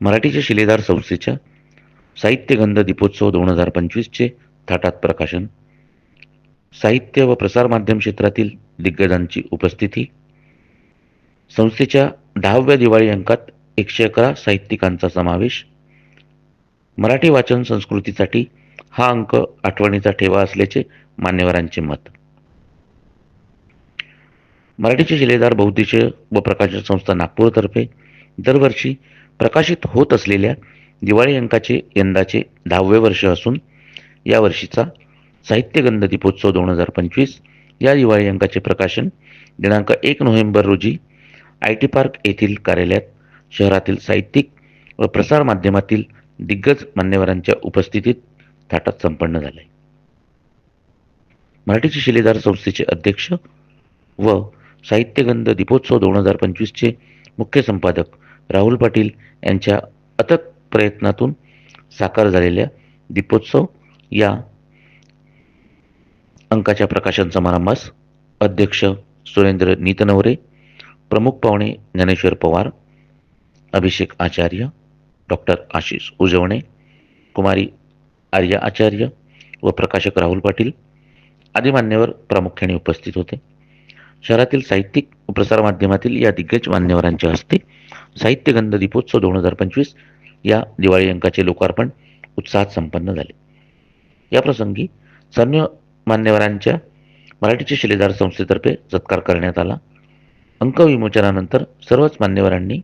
मराठीच्या शिलेदार संस्थेच्या साहित्यगंध दीपोत्सव दोन हजार पंचवीसचे थाटात प्रकाशन. साहित्य व प्रसारमाध्यम क्षेत्रातील दिग्गजांची उपस्थिती. संस्थेच्या दहाव्या दिवाळी अंकात एकशे अकरा साहित्यिकांचा समावेश. मराठी वाचन संस्कृतीसाठी हा अंक आठवणीचा ठेवा असल्याचे मान्यवरांचे मत. मराठीचे शिलेदार बौद्धिश व प्रकाशन संस्था नागपूरतर्फे दरवर्षी प्रकाशित होत असलेल्या दिवाळी अंकाचे यंदाचे दहावे वर्ष असून या वर्षीचा साहित्यगंध दीपोत्सव दोन हजार पंचवीस या दिवाळी अंकाचे प्रकाशन दिनांक एक नोव्हेंबर रोजी आय टी पार्क येथील कार्यालयात शहरातील साहित्यिक व प्रसार माध्यमातील दिग्गज मान्यवरांच्या उपस्थितीत थाटात संपन्न झाले. मराठीचे शिलेदार संस्थेचे अध्यक्ष व साहित्यगंध दीपोत्सव दोन हजार पंचवीसचे मुख्य संपादक राहुल पाटील यांच्या अथक प्रयत्नातून साकार झालेल्या दीपोत्सव या अंकाच्या प्रकाशन समारंभास अध्यक्ष सुरेंद्र नीतनवरे प्रमुख पाहुणे ज्ञानेश्वर पवार अभिषेक आचार्य डॉक्टर आशिष उजवणे कुमारी आर्या आचार्य व प्रकाशक राहुल पाटील आदी मान्यवर प्रामुख्याने उपस्थित होते. शहरातील साहित्यिक व प्रसारमाध्यमातील या दिग्गज मान्यवरांच्या हस्ते साहित्यगंध दीपोत्सव दोन हजार पंचवीस या दिवाळी अंकाचे लोकार्पण उत्साहात संपन्न झाले. या प्रसंगी सन्य मान्यवरांच्या मराठीचे शिलेदार संस्थेतर्फे सत्कार करण्यात आला. अंक विमोचनानंतर सर्वच मान्यवरांनी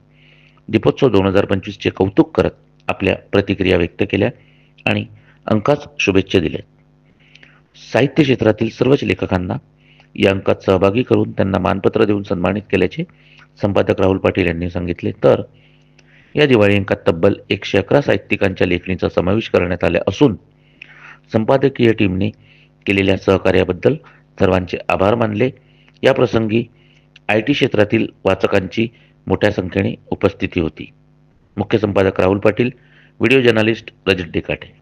दीपोत्सव दोन हजार पंचवीसचे कौतुक करत आपल्या प्रतिक्रिया व्यक्त केल्या आणि अंकास शुभेच्छा दिल्या. साहित्य क्षेत्रातील सर्वच लेखकांना या अंकात सहभागी करून त्यांना मानपत्र देऊन सन्मानित केल्याचे संपादक राहुल पाटील यांनी सांगितले. तर या दिवाळी अंकात तब्बल एकशे अकरा साहित्यिकांच्या लेखणीचा समावेश करण्यात आला असून संपादकीय टीमने केलेल्या सहकार्याबद्दल सर्वांचे आभार मानले. या प्रसंगी आय टी क्षेत्रातील वाचकांची मोठ्या संख्येने उपस्थिती होती. मुख्य संपादक राहुल पाटील व्हिडिओ जर्नलिस्ट रजत डेकाटे.